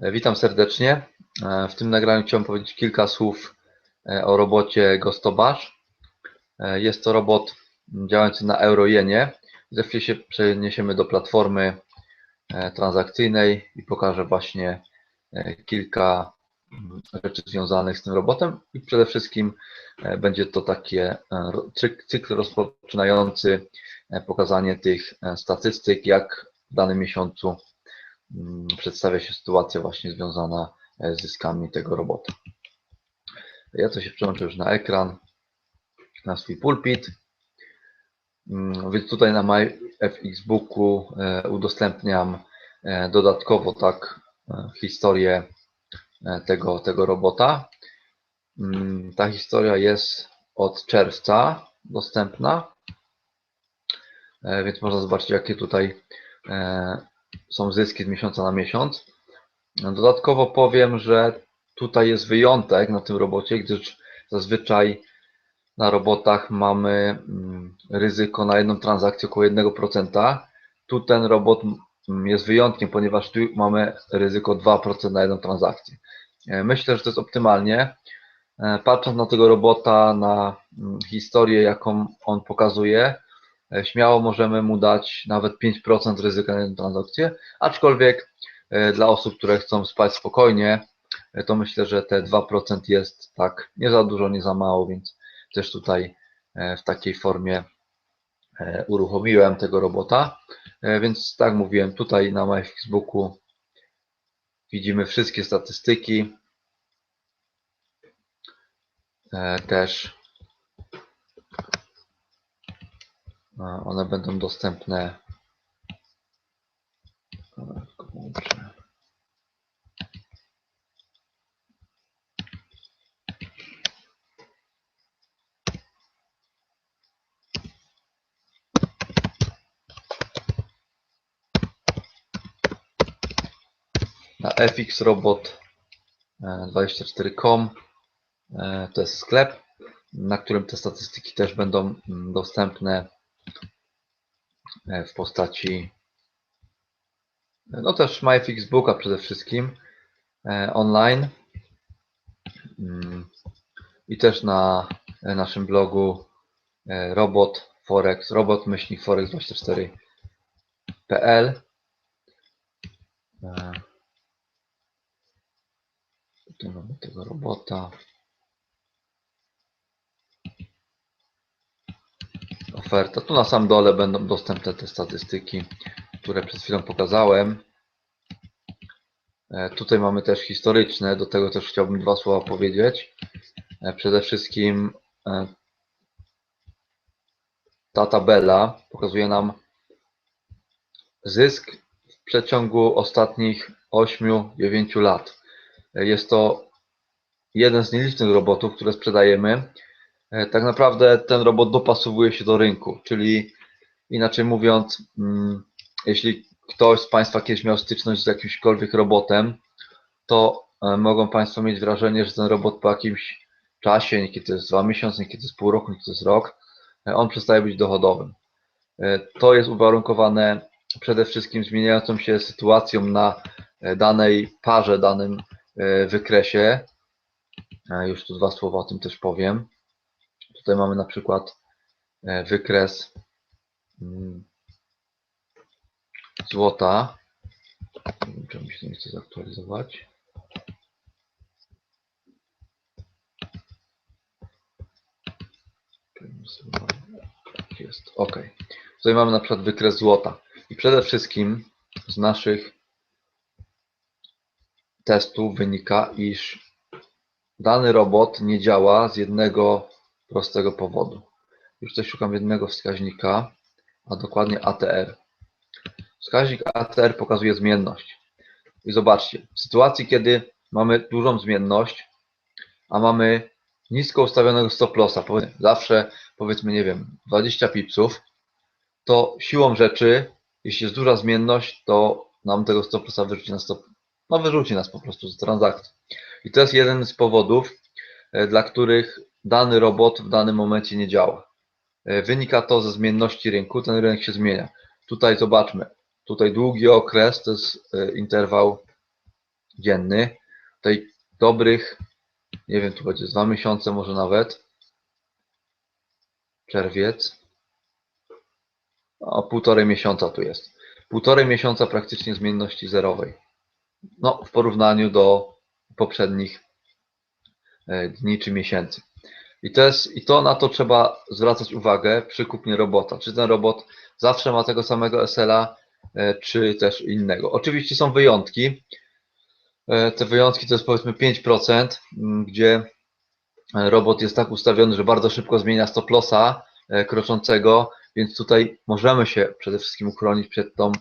Witam serdecznie. E, W tym nagraniu chciałem powiedzieć kilka słów e, o robocie Gostobash. E, Jest to robot działający na eurojenie. Za chwilę się przeniesiemy do platformy transakcyjnej i pokażę właśnie kilka rzeczy związanych z tym robotem i przede wszystkim będzie to takie cykl rozpoczynający pokazanie tych statystyk, jak w danym miesiącu przedstawia się sytuacja właśnie związana e, z zyskami tego robota. Ja to się przełączę już na ekran, na swój pulpit. Mm, Więc tutaj na MyFXBooku e, udostępniam e, dodatkowo tak historię tego, tego robota. Mm, Ta historia jest od czerwca dostępna, więc można zobaczyć jakie tutaj są zyski z miesiąca na miesiąc. Dodatkowo powiem, że tutaj jest wyjątek na tym robocie, gdyż zazwyczaj na robotach mamy mm, ryzyko na jedną transakcję około 1%. Tu ten robot mm, jest wyjątkiem, ponieważ tu mamy ryzyko 2% na jedną transakcję. E, Myślę, że to jest optymalnie. E, Patrząc na tego robota, na mm, historię, jaką on pokazuje, śmiało możemy mu dać nawet 5% ryzyka na transakcję, aczkolwiek e, dla osób, które chcą spać spokojnie, e, to myślę, że te 2% jest tak nie za dużo, nie za mało, więc też tutaj e, w takiej formie e, uruchomiłem tego robota. E, Więc tak mówiłem, tutaj na MyFixbooku widzimy wszystkie statystyki. E, Też e, one będą dostępne. E, na fxrobot24.com. E, To jest sklep, na którym te statystyki też będą mm, dostępne e, w postaci no też MyFixBooka przede wszystkim e, online. Mm, i też na e, naszym blogu e, robot forex robot myślnik forex24.pl E, Tutaj mamy tego robota. Oferta. Tu na sam dole będą dostępne te statystyki, które przed chwilą pokazałem. E, Tutaj mamy też historyczne, do tego też chciałbym dwa słowa powiedzieć. E, Przede wszystkim e, ta tabela pokazuje nam zysk w przeciągu ostatnich 8-9 lat. Jest to jeden z nielicznych robotów, które sprzedajemy. E, Tak naprawdę ten robot dopasowuje się do rynku, czyli inaczej mówiąc, mm, jeśli ktoś z Państwa kiedyś miał styczność z jakimśkolwiek robotem, to e, mogą Państwo mieć wrażenie, że ten robot po jakimś czasie, niekiedy to jest dwa miesiące, niekiedy to jest pół roku, niekiedy to jest rok, e, on przestaje być dochodowym. To jest uwarunkowane przede wszystkim zmieniającą się sytuacją na danej parze, danym wykresie. Już tu dwa słowa o tym też powiem. Tutaj mamy na przykład e, wykres mm, złota. Czemu mi się nie chce zaktualizować. Tak Jest, ok. Tutaj mamy na przykład wykres złota. I przede wszystkim z naszych testów wynika, iż dany robot nie działa z jednego prostego powodu. Już tutaj szukam jednego wskaźnika, a dokładnie ATR. Wskaźnik ATR pokazuje zmienność. I zobaczcie, w sytuacji, kiedy mamy dużą zmienność, a mamy nisko ustawionego stop lossa, zawsze powiedzmy, nie wiem, 20 pipsów, to siłą rzeczy, jeśli jest duża zmienność, to nam tego stop lossa wyrzuci na stop, no wyrzuci nas po prostu z transakcji. I to jest jeden z powodów, e, dla których dany robot w danym momencie nie działa. E, Wynika to ze zmienności rynku, ten rynek się zmienia. Tutaj zobaczmy, tutaj długi okres to jest e, interwał dzienny. Tutaj dobrych, nie wiem, tu będzie dwa miesiące może nawet. Czerwiec. O, półtorej miesiąca tu jest. Półtorej miesiąca praktycznie zmienności zerowej. No, w porównaniu do poprzednich e, dni czy miesięcy. I to, jest, I to na to trzeba zwracać uwagę przy kupnie robota. Czy ten robot zawsze ma tego samego SL-a, e, czy też innego. Oczywiście są wyjątki. E, te wyjątki to jest powiedzmy 5%, m, gdzie robot jest tak ustawiony, że bardzo szybko zmienia stop lossa e, kroczącego, więc tutaj możemy się przede wszystkim uchronić przed tą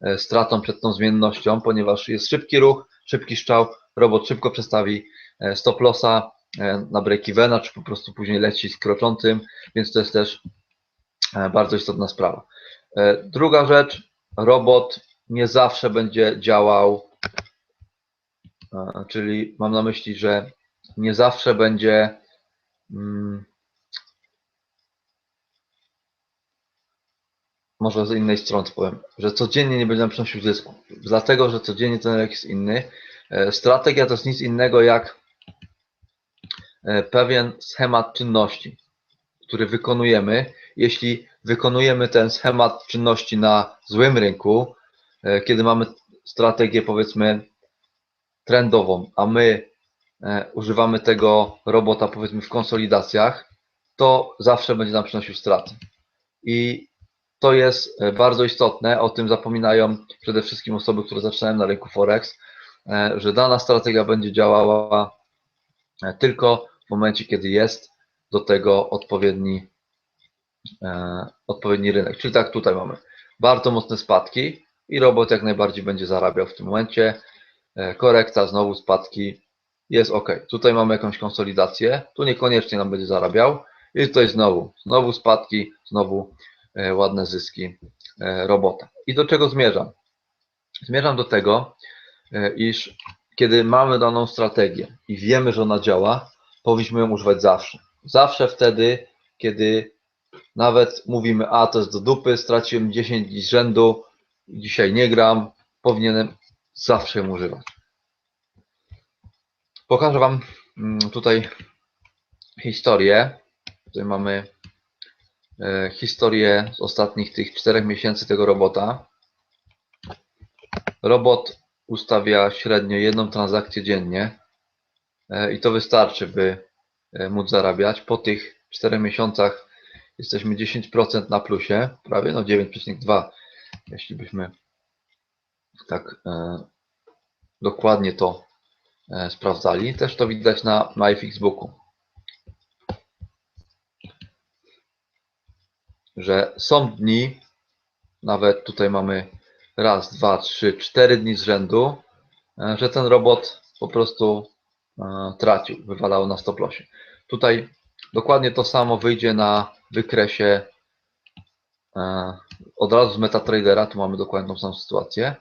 e, stratą, przed tą zmiennością, ponieważ jest szybki ruch, szybki strzał, robot szybko przestawi e, stop lossa e, na break-evena, czy po prostu później leci z kroczącym, więc to jest też e, bardzo istotna sprawa. E, Druga rzecz, robot nie zawsze będzie działał, e, czyli mam na myśli, że nie zawsze będzie mm, może z innej strony powiem, że codziennie nie będziemy przynosił zysku, dlatego, że codziennie ten rynek jest inny. E, Strategia to jest nic innego jak e, pewien schemat czynności, który wykonujemy. Jeśli wykonujemy ten schemat czynności na złym rynku, e, kiedy mamy strategię powiedzmy trendową, a my e, używamy tego robota powiedzmy w konsolidacjach, to zawsze będzie nam przynosił straty. I to jest e, bardzo istotne, o tym zapominają przede wszystkim osoby, które zaczynają na rynku Forex, e, że dana strategia będzie działała e, tylko w momencie, kiedy jest do tego odpowiedni, e, odpowiedni rynek. Czyli tak tutaj mamy bardzo mocne spadki i robot jak najbardziej będzie zarabiał w tym momencie. E, Korekta, znowu spadki, jest ok. Tutaj mamy jakąś konsolidację, tu niekoniecznie nam będzie zarabiał i tutaj znowu, znowu spadki, znowu e, ładne zyski e, robota. I do czego zmierzam? Zmierzam do tego, e, iż kiedy mamy daną strategię i wiemy, że ona działa, powinniśmy ją używać zawsze. Zawsze wtedy, kiedy nawet mówimy, a to jest do dupy, straciłem 10 dni z rzędu, dzisiaj nie gram, powinienem zawsze ją używać. Pokażę Wam mm, tutaj historię. Tutaj mamy e, historię z ostatnich tych 4 miesięcy tego robota. Robot ustawia średnio jedną transakcję dziennie i to wystarczy, by e, móc zarabiać. Po tych 4 miesiącach jesteśmy 10% na plusie, prawie no 9,2, jeśli byśmy tak e, dokładnie to e, sprawdzali. Też to widać na MyFixBooku, że są dni, nawet tutaj mamy raz, dwa, trzy, cztery dni z rzędu, e, że ten robot po prostu e, tracił, wywalał na stop lossie. Tutaj dokładnie to samo wyjdzie na wykresie e, od razu z MetaTradera, tu mamy dokładnie tą samą sytuację,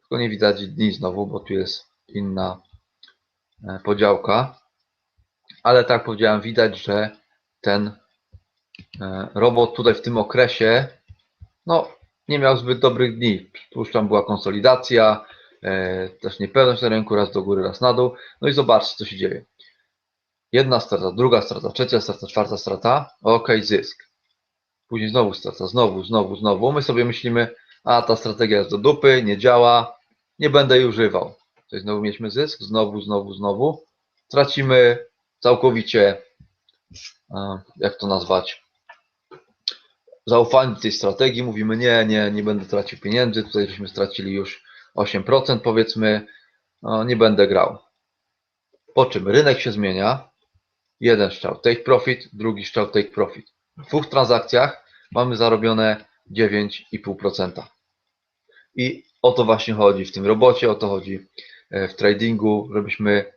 tylko nie widać dni znowu, bo tu jest inna e, podziałka, ale tak jak powiedziałem, widać, że ten e, robot tutaj w tym okresie no, nie miał zbyt dobrych dni. Przypuszczam, była konsolidacja, też niepewność na rynku, raz do góry, raz na dół. No i zobaczcie, co się dzieje. Jedna strata, druga strata, trzecia strata, czwarta strata, ok, zysk. Później znowu strata, znowu, znowu, znowu. My sobie myślimy, a ta strategia jest do dupy, nie działa, nie będę jej używał. Tutaj znowu mieliśmy zysk, znowu, znowu, znowu. Tracimy całkowicie, e, jak to nazwać, zaufanie do tej strategii. Mówimy, nie, nie, nie będę tracił pieniędzy. Tutaj żeśmy stracili już 8% powiedzmy, no, nie będę grał. Po czym rynek się zmienia. Jeden strzał take profit, drugi strzał take profit. W dwóch transakcjach mamy zarobione 9,5%. I o to właśnie chodzi w tym robocie, o to chodzi e, w tradingu, żebyśmy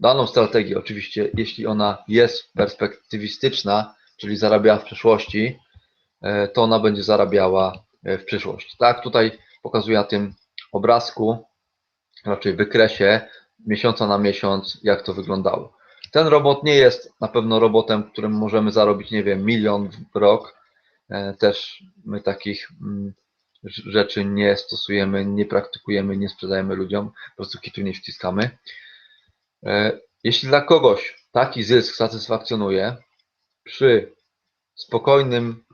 daną strategię, oczywiście jeśli ona jest perspektywistyczna, czyli zarabia w przeszłości, e, to ona będzie zarabiała e, w przyszłości. Tak, tutaj pokazuję na tym obrazku, raczej wykresie, miesiąca na miesiąc, jak to wyglądało. Ten robot nie jest na pewno robotem, którym możemy zarobić, nie wiem, milion w rok. E, Też my takich mm, rz- rzeczy nie stosujemy, nie praktykujemy, nie sprzedajemy ludziom, po prostu kitu nie wciskamy. E, Jeśli dla kogoś taki zysk satysfakcjonuje przy spokojnym,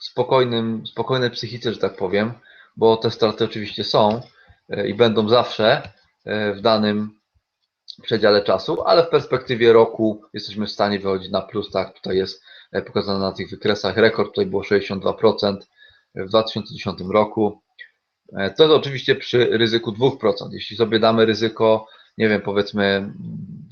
spokojnym, spokojnej psychice, że tak powiem, bo te straty oczywiście są e, i będą zawsze e, w danym przedziale czasu, ale w perspektywie roku jesteśmy w stanie wychodzić na plus, tak tutaj jest e, pokazane na tych wykresach, rekord tutaj było 62% w 2010 roku. To jest oczywiście przy ryzyku 2%. Jeśli sobie damy ryzyko, nie wiem, powiedzmy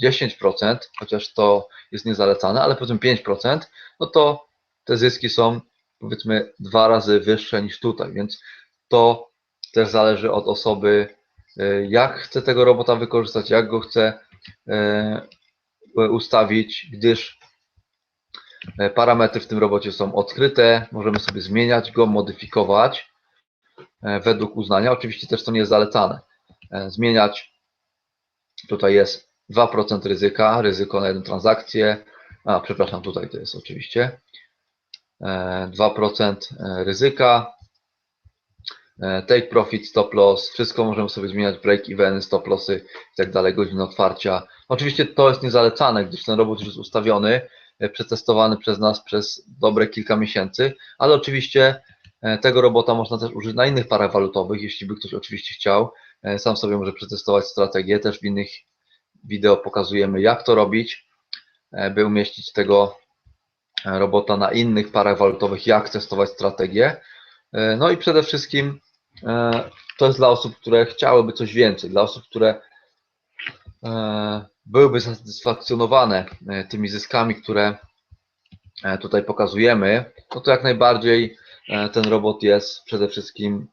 10%, chociaż to jest niezalecane, ale powiedzmy 5%, no to te zyski są powiedzmy dwa razy wyższe niż tutaj, więc to też zależy od osoby, e, jak chce tego robota wykorzystać, jak go chce e, ustawić, gdyż e, parametry w tym robocie są odkryte, możemy sobie zmieniać go, modyfikować według uznania. Oczywiście też to nie jest zalecane. Zmieniać tutaj jest 2% ryzyka, ryzyko na jedną transakcję. A, przepraszam, tutaj to jest oczywiście. E, 2% ryzyka. E, Take profit, stop loss, wszystko możemy sobie zmieniać, break even, stop lossy i tak dalej, godziny otwarcia. Oczywiście to jest niezalecane, gdyż ten robot już jest ustawiony, e, przetestowany przez nas przez dobre kilka miesięcy, ale oczywiście e, tego robota można też użyć na innych parach walutowych, jeśli by ktoś oczywiście chciał. Sam sobie może przetestować strategię, też w innych wideo pokazujemy jak to robić, by umieścić tego robota na innych parach walutowych, jak testować strategię. No i przede wszystkim to jest dla osób, które chciałyby coś więcej, dla osób, które e, byłyby satysfakcjonowane e, tymi zyskami, które e, tutaj pokazujemy, no to jak najbardziej e, ten robot jest przede wszystkim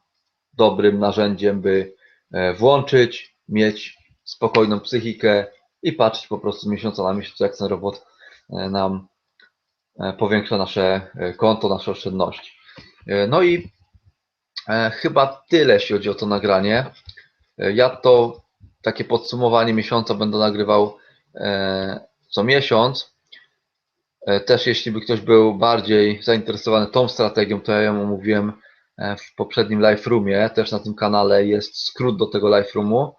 dobrym narzędziem, by e, włączyć, mieć spokojną psychikę i patrzeć po prostu miesiąca na miesiąc, jak ten robot e, nam e, powiększa nasze e, konto, nasze oszczędności. E, No i e, chyba tyle, jeśli chodzi o to nagranie. E, Ja to takie podsumowanie miesiąca będę nagrywał e, co miesiąc. E, Też jeśli by ktoś był bardziej zainteresowany tą strategią, to ja ją omówiłem e, w poprzednim live roomie. Też na tym kanale jest skrót do tego live roomu,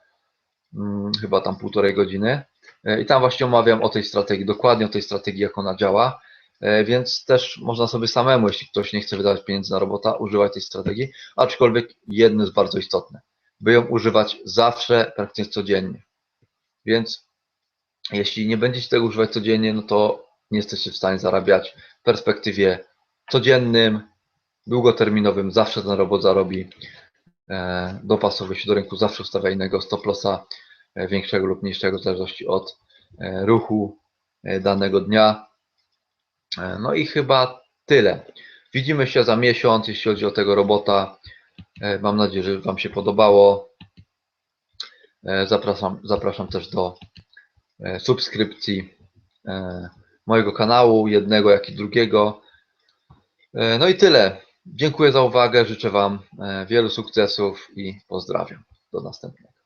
mm, chyba tam półtorej godziny. E, I tam właśnie omawiam o tej strategii, dokładnie o tej strategii, jak ona działa. E, Więc też można sobie samemu, jeśli ktoś nie chce wydawać pieniędzy na robota, używać tej strategii. Aczkolwiek jedno jest bardzo istotne, by ją używać zawsze, praktycznie codziennie. Więc jeśli nie będziecie tego używać codziennie, no to nie jesteście w stanie zarabiać w perspektywie codziennym, długoterminowym. Zawsze ten robot zarobi. E, Dopasowuje się do rynku, zawsze ustawia innego stop lossa, e, większego lub mniejszego, w zależności od ruchu danego dnia. E, No i chyba tyle. Widzimy się za miesiąc, jeśli chodzi o tego robota. E, Mam nadzieję, że Wam się podobało. E, Zapraszam, zapraszam też do subskrypcji mojego kanału, jednego jak i drugiego. No i tyle. Dziękuję za uwagę, życzę Wam wielu sukcesów i pozdrawiam. Do następnego.